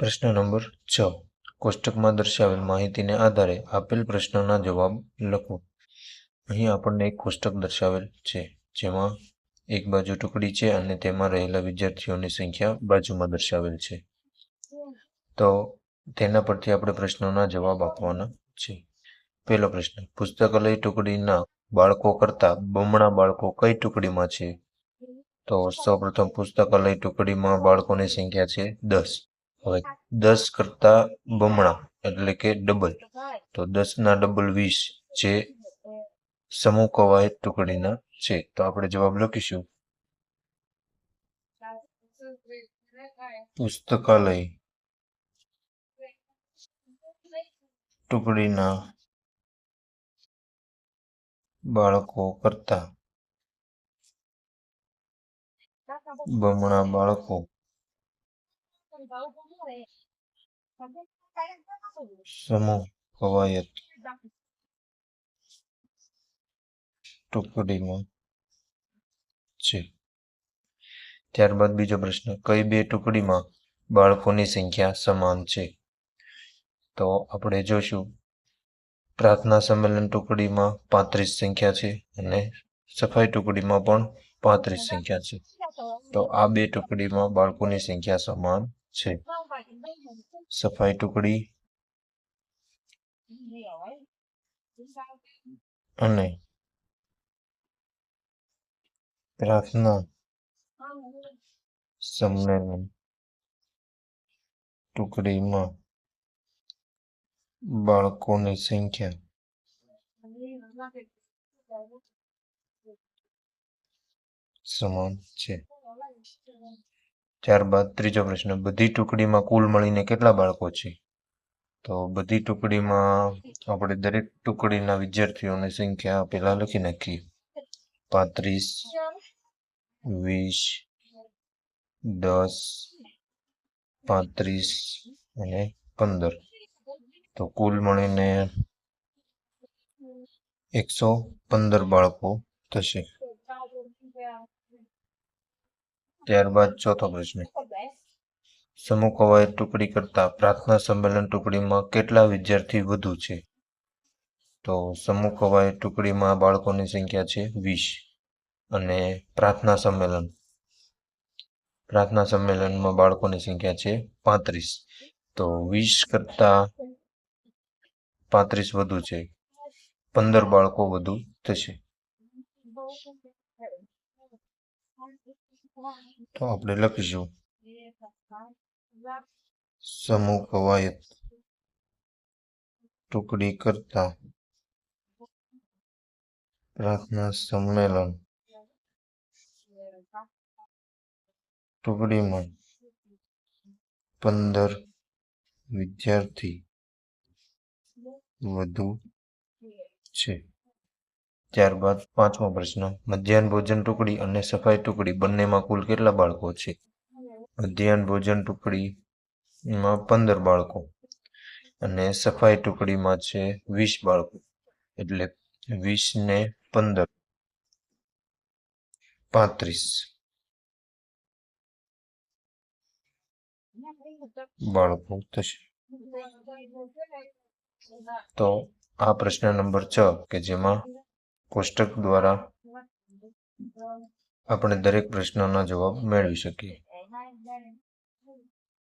પ્રશ્ન નંબર છ. કોષ્ટકમાં દર્શાવેલ માહિતીને આધારે આપેલ પ્રશ્નના જવાબ લખો અહીં આપણને એક કોષ્ટક દર્શાવેલ છે, જેમાં એક બાજુ ટુકડી છે અને તેમાં રહેલા વિદ્યાર્થીઓની સંખ્યા બાજુમાં દર્શાવેલ છે. તો તેના પરથી આપણે પ્રશ્નોના જવાબ આપવાના છે. પહેલો પ્રશ્ન, પુસ્તકાલય ટુકડીના બાળકો કરતા બમણા બાળકો કઈ ટુકડીમાં છે? તો સૌપ્રથમ પુસ્તકાલય ટુકડીમાં બાળકોની સંખ્યા છે દસ. હવે દસ કરતા બમણા, એટલે કે ડબલ તો દસ ના ડબલ વીસ જે સમૂહ કવાયત ટુકડીના છે. તો આપણે જવાબ લખીશું. પુસ્તકાલય ટુકડીના બાળકો કરતા બમણા બાળકો સમૂહ કવાયત ટુકડીમાં છે ત્યારબાદ બીજો પ્રશ્ન કઈ બે ટુકડીમાં બાળકોની સંખ્યા સમાન છે? તો આપણે જોશું. પ્રાર્થના સંમેલન ટુકડીમાં પાંત્રીસ સંખ્યા છે અને સફાઈ ટુકડીમાં પણ પાંત્રીસ સંખ્યા છે. તો આ બે ટુકડીમાં બાળકોની સંખ્યા સમાન છે. સફાઈ ટુકડી અને પ્રાર્થના સંમેલન ટુકડીમાં બાળકોની સંખ્યા સમાન છે. ત્યારબાદ ત્રીજો પ્રશ્ન, બધી ટુકડીમાં કુલ મળીને કેટલા બાળકો છે? તો બધી ટુકડીમાં આપણે દરેક ટુકડીના વિદ્યાર્થીઓની સંખ્યા પહેલાં લખી નાખીએ. પાંત્રીસ, વીસ, દસ, પાંત્રીસ અને પંદર. તો કુલ મળીને એકસો પંદર બાળકો થશે. ત્યારબાદ ચોથો પ્રશ્ન. સમૂહ કવાયત ટુકડી કરતા પ્રાર્થના સંમેલન ટુકડીમાં કેટલા વિદ્યાર્થી વધુ છે? તો સમૂહ કવાયત ટુકડીમાં બાળકોની સંખ્યા છે વીસ અને પ્રાર્થના સંમેલન. પ્રાર્થના સંમેલનમાં બાળકોની સંખ્યા છે પાંત્રીસ. તો વીસ કરતા પાંત્રીસ વધુ છે. પંદર બાળકો વધુ થશે. તો આપણે લખીશું. સમૂહ કવાયત ટુકડી કરતા. પ્રાર્થના સંમેલન. ટુકડીમાં પંદર વિદ્યાર્થી વધુ છે. ત્યારબાદ પાંચમો પ્રશ્ન. મધ્યાહન ભોજન ટુકડી અને સફાઈ ટુકડી બંનેમાં કુલ કેટલા બાળકો છે? મધ્યાહન ભોજન ટુકડીમાં પંદર બાળકો અને સફાઈ ટુકડીમાં છે વીસ બાળકો. એટલે વીસ ને પંદર. પાંત્રીસ બાળકો થશે. તો આ પ્રશ્ન નંબર છ, કે જેમાં કોષ્ટક દ્વારા આપણે દરેક પ્રશ્નના જવાબ મેળવી શકીએ.